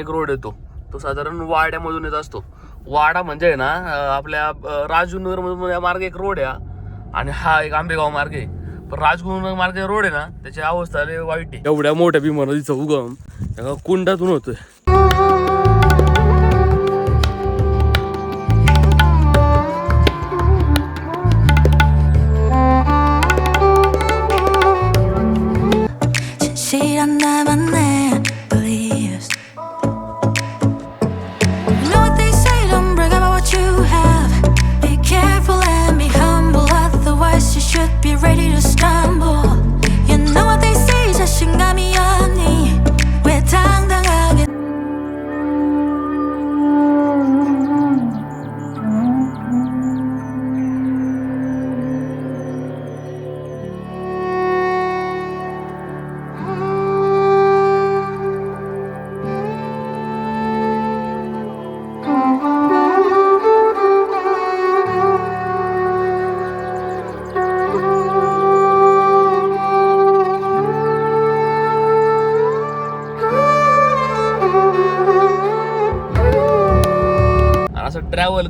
एक रोड येतो. तो साधारण वाड्यामधून येत असतो. वाडा म्हणजे आहे ना आपल्या अं, या मार्गे एक रोड आहे आणि हा एक आंबेगाव मार्ग आहे. पण राजगुरुनगर मार्ग रोड आहे ना त्याची अवस्था वाईट आहे. एवढ्या मोठ्या भीमा उगम. कुंडातून होतोय.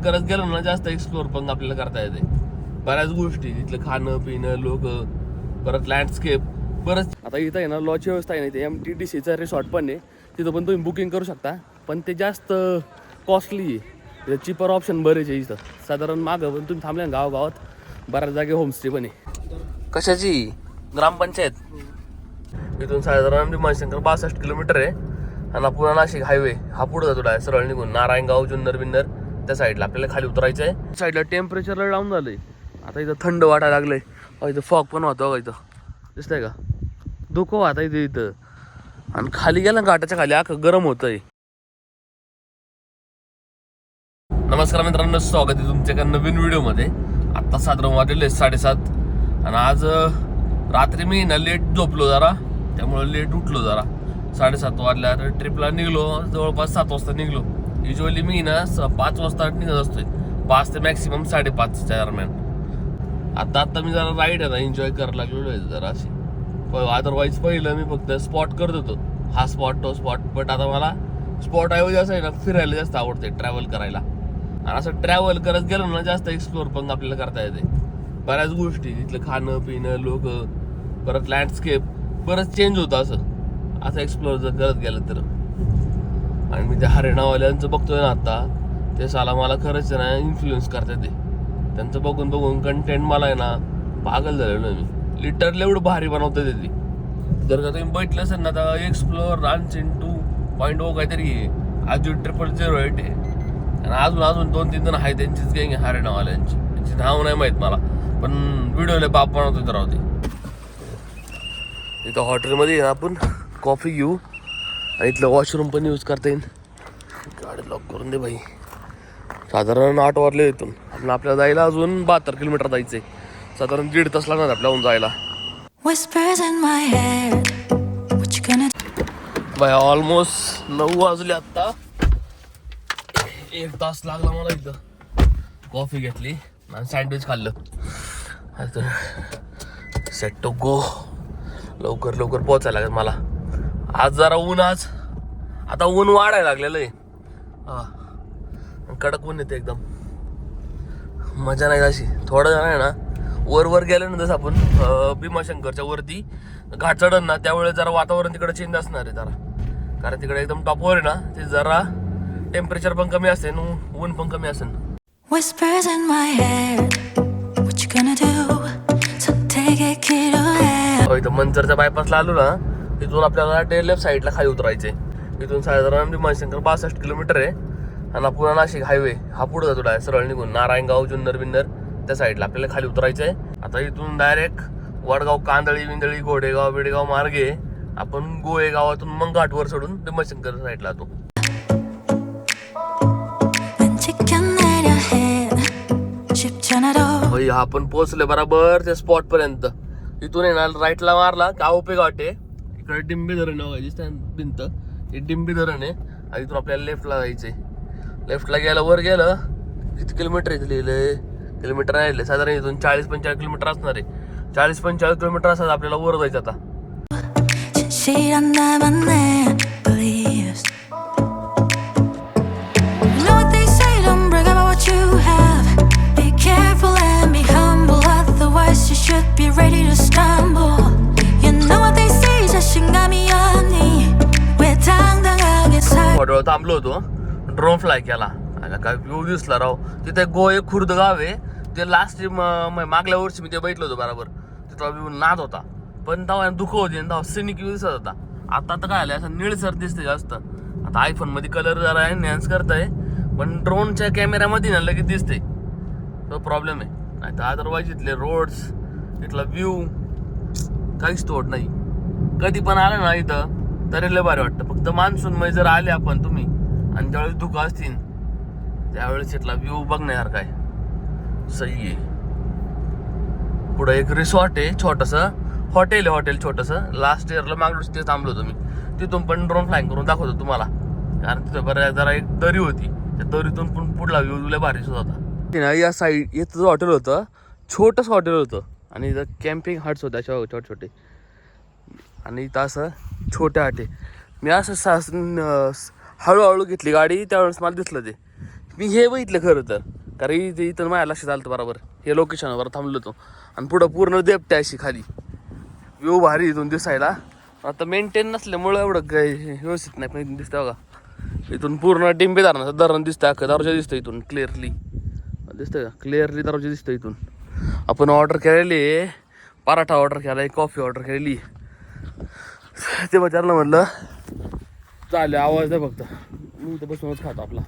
करत गेलो ना जास्त एक्सप्लोर पण आपल्याला करता येते. बऱ्याच गोष्टी तिथलं खाणं पिणं लोक परत लँडस्केप बरंच आता इथं आहे ना लॉची व्यवस्था आहे ना इथे एम टी टी सीचा रिसॉर्ट पण आहे. तिथं पण तुम्ही बुकिंग करू शकता. पण ते जास्त कॉस्टली आहे. चिपर ऑप्शन बरेच आहे इथं. साधारण मागं पण तुम्ही थांबल्या ना गावागावात. बऱ्याच जागे होमस्टे पण आहे. कशाची? ग्रामपंचायत. इथून साधारण भीमाशंकर बासष्ट किलोमीटर आहे. आणि पुन्हा नाशिक हायवे हा पुढे जातो डाय सरळ निघून. नारायणगाव जुन्नर बिन्नर. त्या साईडला आपल्याला खाली उतरायचं आहे साईडला टेम्परेचर डाऊन झालंय. आता इथं थंड वाटायला लागलंय. इथं फॉग पण होतो इथं. दिसतंय का? धुकं वाहता इथं इथं. आणि खाली गेला घाटाच्या खाली अख्खं गरम होतंय. नमस्कार मित्रांनो स्वागत आहे तुमच्या एका नवीन व्हिडिओमध्ये. आत्ता साधारण वाजलेले साडेसात. आणि आज रात्री मी ना लेट झोपलो जरा. त्यामुळे लेट उठलो जरा. साडेसात वाजल्या तर ट्रिपला निघलो. जवळपास सात वाजता निघलो. युजली मी ना स- पाच वाजता निघत असतोय. पाच ते मॅक्सिमम साडेपाचच्या दरम्यान. आता आता मी जरा राईड आहे ना एन्जॉय करायला लागलेलो आहे जरा अशी. अदरवाईज पहिलं मी फक्त स्पॉट करत होतो. हा स्पॉट तो स्पॉट बट आता मला स्पॉट ऐवजी असं आहे ना फिरायला जास्त आवडते ट्रॅव्हल करायला. आणि असं ट्रॅव्हल करत गेलो ना जास्त एक्सप्लोअर पण आपल्याला करता येते. बऱ्याच गोष्टी तिथलं खाणं पिणं लोक परत लँडस्केप बरंच चेंज होतं असं. असं एक्सप्लोर जर करत गेलं तर. आणि मी त्या हरिणावाल्यांचं बघतोय ना आता ते साला मला खरंच आहे ना इन्फ्लुएन्स करतात ते. त्यांचं बघून बघून कंटेंट मला आहे ना पागल झालेलो मी. लिटरली एवढं भारी बनवतात ते जर का तुम्ही बैठलं असेल ना आता explore in two point O काहीतरी आहे. आजू ट्रिपल झिरो एट आहे आणि अजून अजून दोन तीन जण आहे त्यांचीच गँग आहे हरिणावाल्यांची. त्यांची नाव नाही माहीत मला. पण व्हिडिओला बाप बनवतो तर राहते इथं हॉटेलमध्ये ना आपण कॉफी घेऊ. आणि इथलं वॉशरूम पण यूज करता येईल गाडी लॉक करून दे भाई. साधारण आठ वाजले इथून. आपण आपल्याला जायला अजून बहात्तर किलोमीटर जायचं आहे साधारण दीड तास लागणार आपल्याहून जायला? बाय ऑलमोस्ट नऊ वाजले आत्ता एक तास लागला मला इथं. कॉफी घेतली आणि सँडविच खाल्लं. सेट टू गो लवकर लवकर पोचायला लागेल मला. आज जरा ऊन आज. आता ऊन वाढायला लागलेलं आहे. हा. कडक ऊन येते एकदम. मजा नाही अशी. थोडं जण आहे ना वर वर गेलं ना जसं आपण भीमाशंकरच्या वरती घाट चढन ना त्यावेळेस जरा वातावरण तिकडे चेंज असणार आहे जरा. कारण तिकडे एकदम टॉपवर आहे ना ते जरा टेम्परेचर पण कमी असते ऊन पण कमी असेल. Whispers in my head What you gonna do? So take इथं मंचरच्या बायपासला आलो ना तिथून आपल्याला डे लेफ्ट साईडला खाली उतरायचंय. इथून साधारण भीमाशंकर बासष्ट किलोमीटर आहे. आणि पुन्हा नाशिक हायवे हा पुढे जातो डायरेक्ट सरळ निघून. नारायणगाव जुन्नर बिन्नर त्या साईडला आपल्याला खाली उतरायचं आहे. आता इथून डायरेक्ट वडगाव कांदळी विंदळी घोडेगाव बिडेगाव मार्गे आपण गोळे गावातून मग घाटवर सोडून भीमाशंकर साईडला जातो. आपण पोहोचले बराबर त्या स्पॉट पर्यंत. इथून येणार राईटला मारला का उपयोग वाटे इकडे डिंबे धरण दिसत भिंत हे डिंबी धरण आहे. आणि इथून आपल्याला लेफ्टला जायचंय. लेफ्टला गेलं वर गेलं किती किलोमीटर इथे लिहिलंय? किलोमीटर नाही लिहिलं साधारण इथून चाळीस पंचेचाळीस किलोमीटर असणार आहे. चाळीस पंचेचाळीस किलोमीटर असतात आपल्याला वर जायचं आता. थोडं थांबलो होतो. ड्रोन फ्लाय केला. आणि काय व्यू दिसला राव. तिथे गोळे खुर्द गाव आहे. ते लास्ट मागल्या वर्षी मी ते बैठलो होतो बरोबर. तिथला व्यू नाद होता. पण तेव्हा दुःख होते तेव्हा सिनिक व्यू दिसत होता. आता तर काय आलं असं निळसर दिसते जास्त. आता आयफोनमध्ये कलर जरा एन्हॅन्स करताय. पण ड्रोनच्या कॅमेऱ्यामध्ये ना लगेच दिसते तो प्रॉब्लेम आहे. नाही तर अदरवाईज इथले रोड्स इथला व्ह्यू काहीच तोड नाही. कधी पण आलं ना इथं तरी लय भारी वाटतं. फक्त मान्सूनमध्ये जर आले आपण तुम्ही आणि ज्यावेळेस धुकं असतील त्यावेळेस इथला व्ह्यू बघण्यासारखा आहे. सही आहे. पुढं एक रिसॉर्ट आहे छोटंसं. हॉटेल आहे हॉटेल छोटंसं. लास्ट इयरला मागलो ते थांबलो होतो मी. तिथून पण ड्रोन फ्लाईंग करून दाखवतो तुम्हाला. कारण तिथं बऱ्याच जरा एक दरी होती. त्या दरीतून पण पुढला व्ह्यू लय भारी सुद्धा होता. ना या साईड इथं हॉटेल होतं छोटंसं हॉटेल होतं. आणि इथं कॅम्पिंग हट्स होत्या अशा छोटे छोटे आणि इथं असं छोट्या आटे मी असं सास हळूहळू घेतली गाडी त्यावेळेस मला दिसलं ते. मी हे बघितलं खरं तर. कारण इथे इथं माझ्या लक्षात आलं बरोबर. हे लोकेशनवर थांबलो होतो. आणि पुढं पूर्ण देपटे अशी खाली. व्यू भारी इथून दिसायला. आता मेंटेन नसल्यामुळं एवढं काही व्यवस्थित नाही पण इथून दिसतं बघा. इथून पूर्ण डिंबे धरणाचं धरण दिसतं अख्खं दरवाजा दिसतं इथून क्लिअरली दिसतं का? क्लिअरली दरवाजा दिसतं इथून. आपण ऑर्डर केलेली आहे. पराठा ऑर्डर केला आहे कॉफी ऑर्डर केलेली आहे. ते विचारलं म्हटलं चालेल आवाज द्या फक्त. मी इथं बसूनच खातो आपला.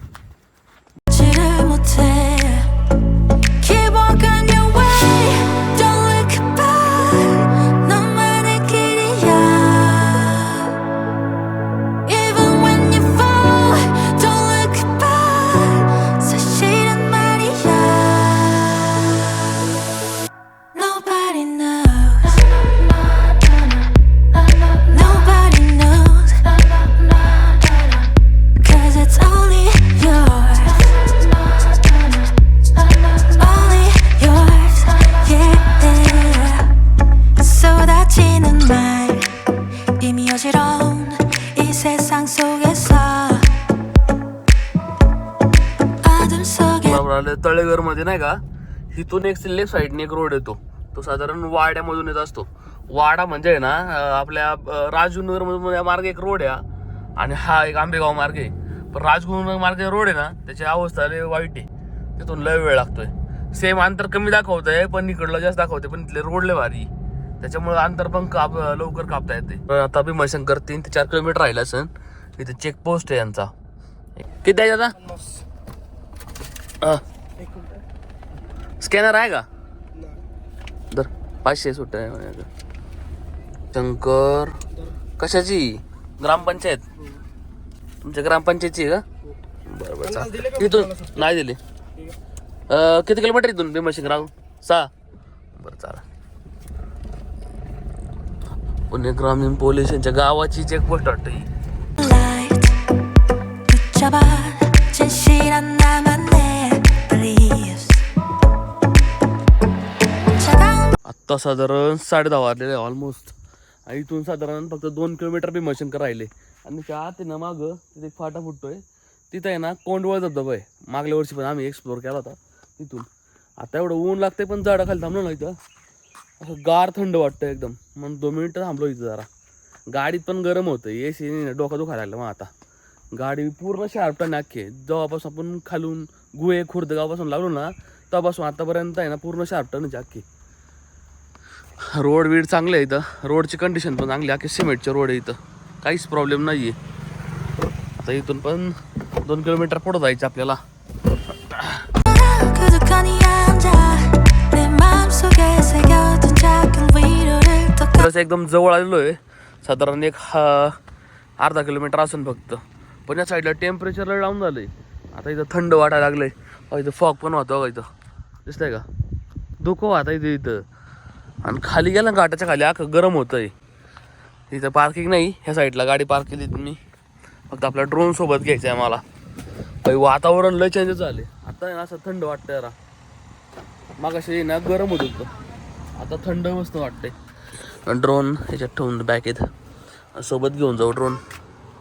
세상 속에서 어둠 속에 बरोबर आलं तळेघर मध्ये नाही का इथून एक लेफ्ट साईडने एक रोड येतो तो साधारण वाड्यामधून येत असतो वाडा म्हणजे आहे ना अं, आपल्या अं, राजगुरुनगर मधून या मार्गे एक रोड आहे हा. आणि हा एक आंबेगाव मार्ग आहे पण राजगुरुनगर मार्गे रोड आहे ना त्याची अवस्था लय वाईट आहे तिथून लय वेळ लागतोय सेम अंतर कमी दाखवतंय पण इकडलं जास्त दाखवतंय पण इथले रोड लय भारी त्याच्यामुळे अंतर पण काप लवकर कापता येते. पण आता भीमाशंकर तीन ते चार किलोमीटर राहिलं असेल इथे चेक पोस्ट आहे यांचा. किती द्यायचा आता हा. स्कॅनर आहे का? दर पाचशे सुट्ट आहे. शंकर कशाची? ग्रामपंचायत? तुमच्या ग्रामपंचायतची आहे का? बरं बरं चालेल इथून. नाही दिली. अं, किती किलोमीटर इथून भीमशिंग राहून सहा. बरं चालेल पुणे ग्रामीण पोलीस यांच्या गावाची चेकपोस्ट वाटत आत्ता साधारण साडे दहा वाजलेले ऑलमोस्ट आणि इथून साधारण फक्त दोन किलोमीटर बी मशीन राहिले. आणि त्या ते ना मागं तिथे एक फाटा फुटतोय. तिथं आहे ना कोंडवळ धबधबा आहे. मागल्या वर्षी पण आम्ही एक्सप्लोर केला होता तिथून. आता एवढं ऊन लागते पण झाडं खाली थांबलो ना इथं. असं गार थंड वाटतं एकदम. मग दोन मिनिटं थांबलो इथं जरा. गाडीत पण गरम होतं. ए सी डोका दुखायला लागलं मग आता. गाडी पूर्ण शार्पटाने अख्खे. जेव्हापासून आपण खालून गुहे खुर्द गावापासून लागलो ना तेव्हापासून आतापर्यंत आहे ना पूर्ण शार्पटाने अख्खे. रोड बीड चांगले आहे इथं. रोडची कंडिशन पण चांगली आहे. सिमेंटचे रोड आहे इथं. काहीच प्रॉब्लेम नाही आहे आता इथून पण दोन किलोमीटर पुढं जायचं आपल्याला. मंदिराच्या एकदम जवळ आलेलो आहे साधारण एक हा अर्धा किलोमीटर असून फक्त. पण या साईडला टेम्परेचरला डाऊन झालं आहे आता इथं थंड वाटायला लागलं आहे इथं फॉग पण वाहतो बघा इथं. दिसतंय का? धुकं वाहता इथं इथं. आणि खाली गेला घाटाच्या खाली आख गरम होतं आहे इथं पार्किंग नाही ह्या साईडला गाडी पार्क केली तुम्ही. फक्त आपल्या ड्रोनसोबत घ्यायचं आहे मला काही वातावरण लय चेंजेस झाले आता आहे ना असं थंड वाटतं जरा. असे ना गरम होत होतं. आता थंड मस्त वाटतंय. ड्रोन ह्याच्यात ठेवून बॅक येत. सोबत घेऊन जाऊ ड्रोन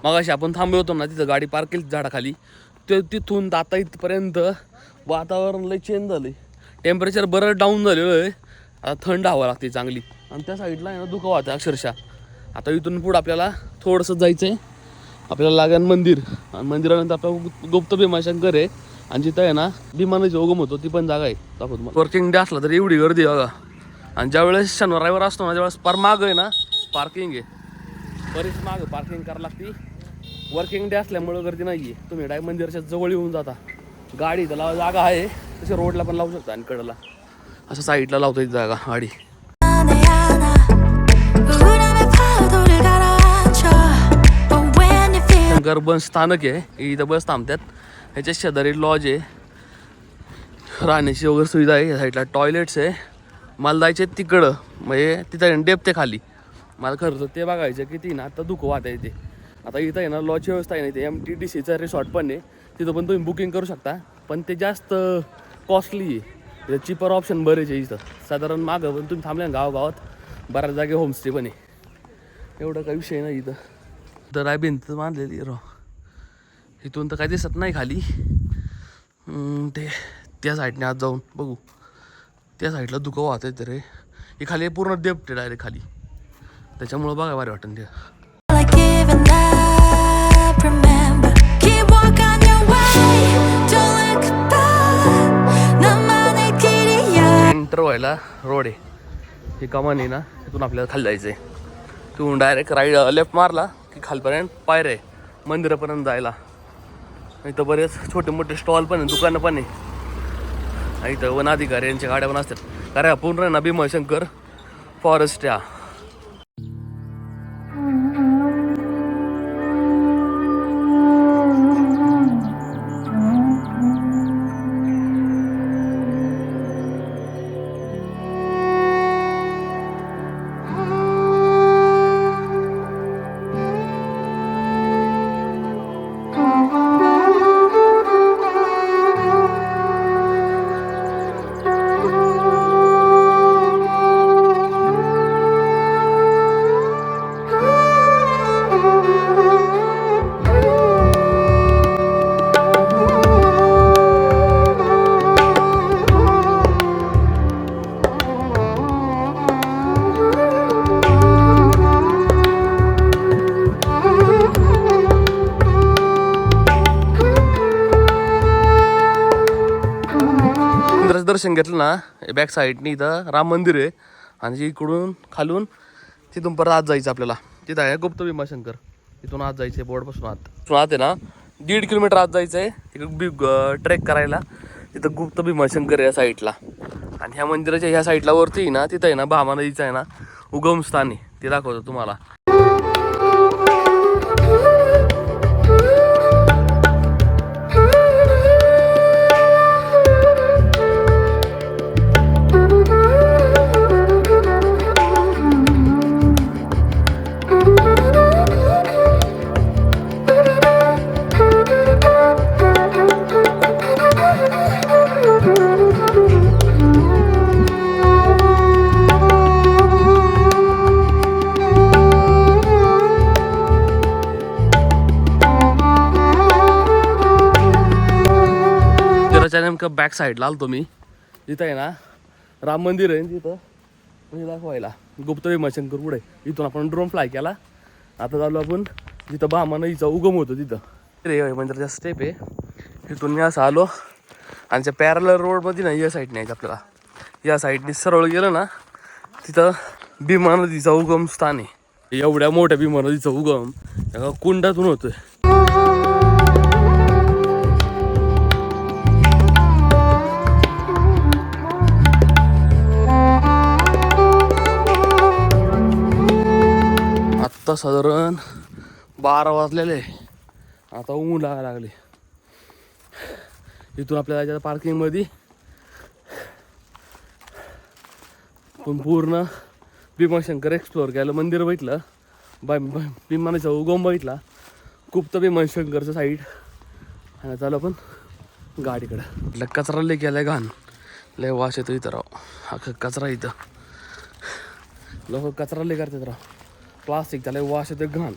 मग अशी आपण थांबलो होतो ना तिथं गाडी पार्क केली झाडाखाली. ते तिथून तर आता इथपर्यंत वातावरण लय चेंज झालंय. टेम्परेचर बरं डाऊन झालेलं आहे आता थंड हवा लागते चांगली. आणि त्या साईडला आहे ना दुखावा वाहतं अक्षरशः. आता इथून पुढं आपल्याला थोडंसं जायचं आहे आपल्याला लागेल मंदिर. आणि मंदिरानंतर आपलं गुप्त भीमाशंकर आहे. आणि जिथं आहे ना विमानाची उगम होतो ती पण जागा आहे. दाखवतो वर्किंग डे असला तर एवढी गर्दी बघा. आणि ज्यावेळेस शनिवार रविवार असतो ना ज्यावेळेस पार माग आहे ना पार्किंग आहे. बरीच माग पार्किंग करायला लागते. वर्किंग डे असल्यामुळं गर्दी नाही आहे तुम्ही डाय मंदिराच्या जवळ येऊन जाता. गाडी त्याला जागा आहे. तसे रोडला पण लावू शकता आणि कडला. असं साईडला लावता येते जागा गाडी. शंकर बस स्थानक आहे. इथं बस थांबतात. ह्याच्या शेजारी लॉज आहे. राहण्याची वगैरे सुविधा आहे. या साईडला टॉयलेट्स आहे. मला जायचे तिकडं. म्हणजे तिथं डेप ते खाली. मला खरं ते बघायचं किती ना आता दुःख वाहत आहे ते आता इथं आहे ना लॉची व्यवस्था आहे ना इथे. एम टी डी सीचा रिसॉर्ट पण आहे. तिथं पण तुम्ही बुकिंग करू शकता. पण ते जास्त कॉस्टली आहे. चिपर ऑप्शन बरेच आहे इथं. साधारण मागं पण तुम्ही थांबल्या ना बऱ्याच जागे होमस्टे पण आहे. एवढं काही विषय नाही इथं. तर आहे भिंत बांधलेली रो इथून तर काही दिसत नाही खाली. ते त्या साईडने आज जाऊन बघू. त्या साईडला दुखं वाहत तर रे. हे खाली पूर्ण डेप्ट डायरेक्ट खाली. त्याच्यामुळं बघा भारी वाटन ते. व्हायला रोड आहे. हे कमान आहे ना तिथून आपल्याला खाली जायचं आहे तिथून डायरेक्ट राईड लेफ्ट मारला की खालपर्यंत पायर आहे. मंदिरापर्यंत जायला. इथं बरेच छोटे मोठे स्टॉल पण आहे दुकानं पण आहे. इथं वनाधिकारी यांच्या गाड्या पण असतात. कारण हा पूर्ण आहे ना भीमाशंकर फॉरेस्ट या. दर्शन घेतलं ना बॅक साईडनी इथं राम मंदिर आहे. आणि इकडून खालून तिथून परत आत जायचं आपल्याला. तिथं आहे गुप्त भीमाशंकर. तिथून आत जायचं आहे बोर्डपासून आत. आत आहे ना दीड किलोमीटर आत जायचं आहे तिकडं बी ट्रेक करायला. तिथं गुप्त भीमाशंकर आहे या साईडला आणि ह्या मंदिराच्या ह्या साईडला वरती आहे ना तिथं आहे ना भामा नदीचं आहे ना उगम स्थान आहे. ते दाखवतो तुम्हाला. नेमकं बॅक साईडला आलतो मी. जिथं आहे ना राम मंदिर आहे तिथं. म्हणजे दाखवायला. गुप्त विमाशंकर पुढे. इथून आपण ड्रोन फ्लाय केला. आता झालो आपण जिथं बामा नदीचा उगम होतो तिथं. रे मंदिराचा स्टेप आहे. इथून मी असं आलो. आणि त्या पॅरल रोडमध्ये ना या साईडने यायचं आपल्याला. या साईडने सरळ गेलं ना तिथं भीमा नदीचा उगम स्थान आहे. एवढ्या मोठ्या भीमा नदीचा उगम एका कुंडातून होतोय. आत्ता साधारण बारा वाजलेले आता ऊन लागायला लागले. इथून आपल्याला जायचं पार्किंगमध्ये. पण पूर्ण भीमाशंकर एक्सप्लोअर केलं मंदिर बघितलं. बाय भीमानाचा उगम बघितला. गुप्त भीमाशंकरचं साईड आणि चालू आपण गाडीकडं. म्हटलं कचरा लय आहे घाण. लय वास येतो इथं राव. हा कचरा इथं. लोक कचरा लय करतात राव. प्लास्टिक त्याला वास येतो घाण